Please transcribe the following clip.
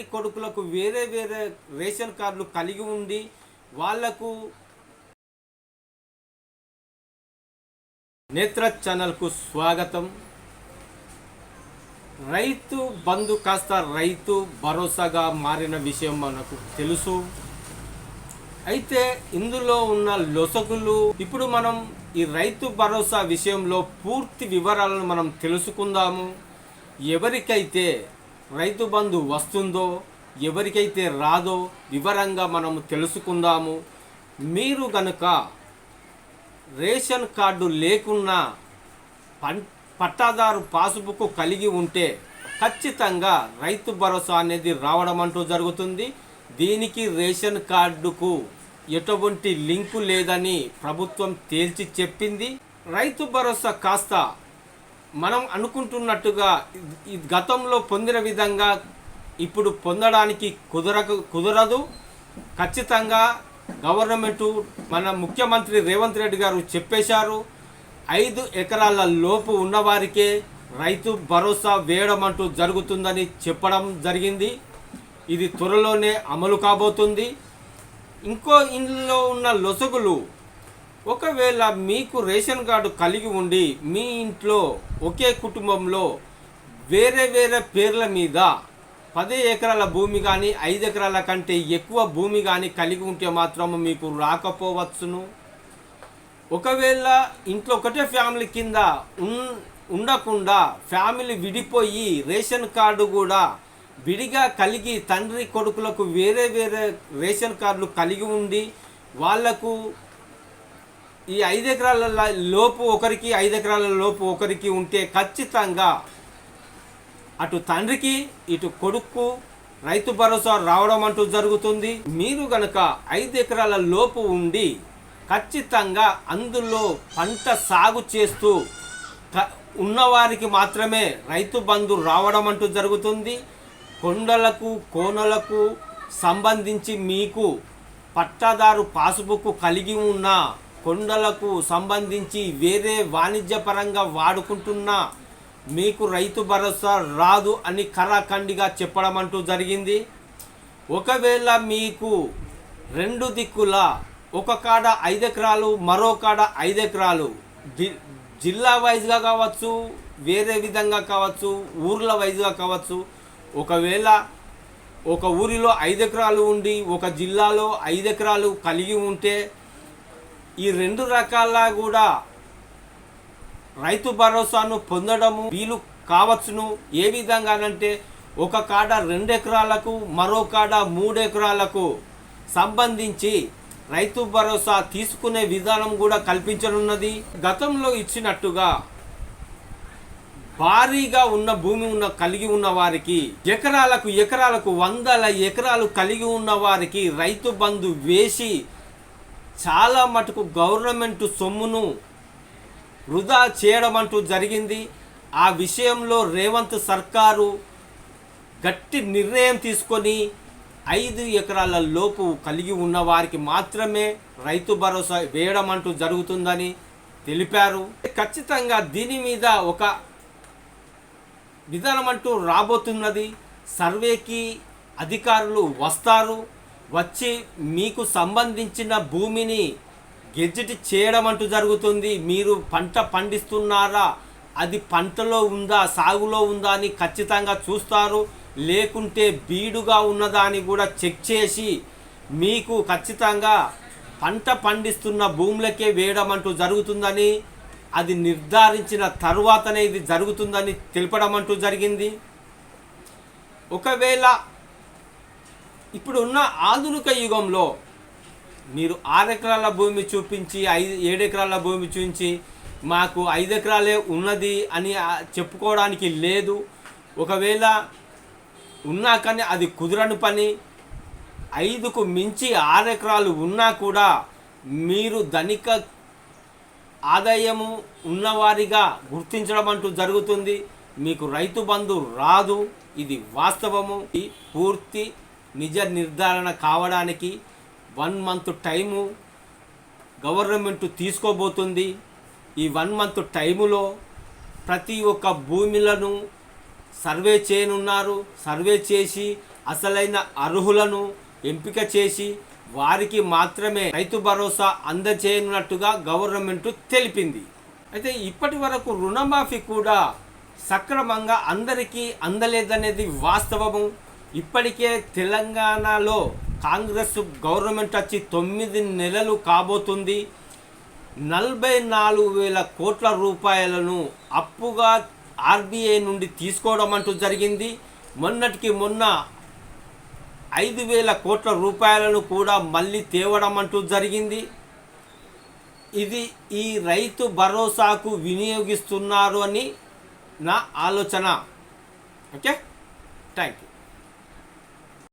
తండ్రి కొడుకులకు వేరే వేరే రేషన్ కార్డులు కలిగి ఉండి వాళ్ళకు నేత్ర ఛానల్కు స్వాగతం. రైతు బంధు కాస్త రైతు భరోసాగా మారిన విషయం మనకు తెలుసు. అయితే ఇందులో ఉన్న లొసగులు ఇప్పుడు మనం ఈ రైతు భరోసా విషయంలో పూర్తి వివరాలను మనం తెలుసుకుందాము. ఎవరికైతే రైతు బంధు వస్తుందో ఎవరికైతే రాదో వివరంగా మనము తెలుసుకుందాము. మీరు గనుక రేషన్ కార్డు లేకున్నా పం పట్టాదారు పాస్బుక్ కలిగి ఉంటే ఖచ్చితంగా రైతు భరోసా అనేది రావడం అంటూ జరుగుతుంది. దీనికి రేషన్ కార్డుకు ఎటువంటి లింకు లేదని ప్రభుత్వం తేల్చి చెప్పింది. రైతు భరోసా కాస్త మనం అనుకుంటున్నట్టుగా ఈ గతంలో పొందిన విధంగా ఇప్పుడు పొందడానికి కుదరకు కుదరదు. ఖచ్చితంగా గవర్నమెంటు మన ముఖ్యమంత్రి రేవంత్ రెడ్డి గారు చెప్పేశారు ఐదు ఎకరాల లోపు ఉన్నవారికే రైతు భరోసా వేయడం అంటూ జరుగుతుందని చెప్పడం జరిగింది. ఇది త్వరలోనే అమలు కాబోతుంది. ఇంకో ఇంట్లో ఉన్న లొసగులు ఒకవేళ మీకు రేషన్ కార్డు కలిగి ఉండి మీ ఇంట్లో ఒకే కుటుంబంలో వేరే వేరే పేర్ల మీద పది ఎకరాల భూమి కానీ ఐదు ఎకరాల కంటే ఎక్కువ భూమి కానీ కలిగి ఉంటే మాత్రం మీకు రాకపోవచ్చును. ఒకవేళ ఇంట్లో ఒకటే ఫ్యామిలీ కింద ఉన్ ఉండకుండా ఫ్యామిలీ విడిపోయి రేషన్ కార్డు కూడా విడిగా కలిగి తండ్రి కొడుకులకు వేరే వేరే రేషన్ కార్డులు కలిగి ఉండి వాళ్ళకు ఈ ఐదు ఎకరాల లోపు ఒకరికి ఐదు ఎకరాల లోపు ఒకరికి ఉంటే ఖచ్చితంగా అటు తండ్రికి ఇటు కొడుకు రైతు భరోసా రావడం అంటూ జరుగుతుంది. మీరు గనక ఐదు ఎకరాల లోపు ఉండి ఖచ్చితంగా అందులో పంట సాగు చేస్తూ ఉన్నవారికి మాత్రమే రైతు బంధు రావడం అంటూ జరుగుతుంది. కొండలకు కోనలకు సంబంధించి మీకు పట్టాదారు పాసుబుక్ కలిగి ఉన్న కొండలకు సంబంధించి వేరే వాణిజ్యపరంగా వాడుకుంటున్న మీకు రైతు భరోసా రాదు అని కరాఖండిగా చెప్పడం అంటూ జరిగింది. ఒకవేళ మీకు రెండు దిక్కుల ఒక కాడ ఐదు ఎకరాలు మరో కాడ ఐదు ఎకరాలు జి- జిల్లా వైజ్గా కావచ్చు వేరే విధంగా కావచ్చు ఊర్ల వైజ్గా కావచ్చు ఒకవేళ ఒక ఊరిలో ఐదు ఎకరాలు ఉండి ఒక జిల్లాలో ఐదు ఎకరాలు కలిగి ఉంటే ఈ రెండు రకాల కూడా రైతు భరోసాను పొందడము వీలు కావచ్చును. ఏ విధంగానంటే ఒక కాడ రెండు ఎకరాలకు మరో కాడ మూడు ఎకరాలకు సంబంధించి రైతు భరోసా తీసుకునే విధానం కూడా కల్పించనున్నది. గతంలో ఇచ్చినట్టుగా భారీగా ఉన్న భూమి ఉన్న కలిగి ఉన్న వారికి ఎకరాలకు ఎకరాలకు వందల ఎకరాలు కలిగి ఉన్న వారికి రైతు బంధు వేసి చాలా మటుకు గవర్నమెంట్ సొమ్మును వృధా చేయడం అంటూ జరిగింది. ఆ విషయంలో రేవంత్ సర్కారు గట్టి నిర్ణయం తీసుకొని ఐదు ఎకరాల లోపు కలిగి ఉన్న వారికి మాత్రమే రైతు భరోసా వేయడం అంటూ జరుగుతుందని తెలిపారు. ఖచ్చితంగా దీని మీద ఒక విధానం అంటూ రాబోతున్నది. సర్వేకి అధికారులు వస్తారు. వచ్చి మీకు సంబంధించిన భూమిని గెజిట్ చేయడం అంటూ జరుగుతుంది. మీరు పంట పండిస్తున్నారా? అది పంటలో ఉందా? సాగులో ఉందా అని ఖచ్చితంగా చూస్తారు. లేకుంటే బీడుగా ఉన్నదా అని కూడా చెక్ చేసి మీకు ఖచ్చితంగా పంట పండిస్తున్న భూములకే వేయడం అంటూ జరుగుతుందని అది నిర్ధారించిన తరువాతనే ఇది జరుగుతుందని తెలపడం అంటూ జరిగింది. ఒకవేళ ఇప్పుడు ఉన్న ఆధునిక యుగంలో మీరు ఆరు ఎకరాల భూమి చూపించి ఐదు ఏడు ఎకరాల భూమి చూపించి మాకు ఐదు ఎకరాలే ఉన్నది అని చెప్పుకోవడానికి లేదు. ఒకవేళ ఉన్నా కానీ అది కుదరని పని. ఐదుకు మించి ఆరు ఎకరాలు ఉన్నా కూడా మీరు ధనిక ఆదాయము ఉన్నవారిగా గుర్తించడం అంటూ జరుగుతుంది. మీకు రైతు బంధు రాదు. ఇది వాస్తవము. పూర్తి నిజ నిర్ధారణ కావడానికి వన్ మంత్ టైము గవర్నమెంట్ తీసుకోబోతుంది. ఈ వన్ మంత్ టైములో ప్రతి ఒక్క భూములను సర్వే చేయనున్నారు. సర్వే చేసి అసలైన అర్హులను ఎంపిక చేసి వారికి మాత్రమే రైతు భరోసా అందజేయనున్నట్టుగా గవర్నమెంట్ తెలిపింది. అయితే ఇప్పటి వరకు రుణమాఫీ కూడా సక్రమంగా అందరికీ అందలేదనేది వాస్తవము. ఇప్పటికే తెలంగాణలో కాంగ్రెస్ గవర్నమెంట్ వచ్చి తొమ్మిది నెలలు కాబోతుంది. నలభై నాలుగు వేల కోట్ల రూపాయలను అప్పుగా ఆర్బీఐ నుండి తీసుకోవడం అంటూ జరిగింది. మొన్నటికి మొన్న ఐదు వేల కోట్ల రూపాయలను కూడా మళ్ళీ తేవడం అంటూ జరిగింది. ఇది ఈ రైతు భరోసాకు వినియోగిస్తున్నారు అని నా ఆలోచన. ఓకే? Thank you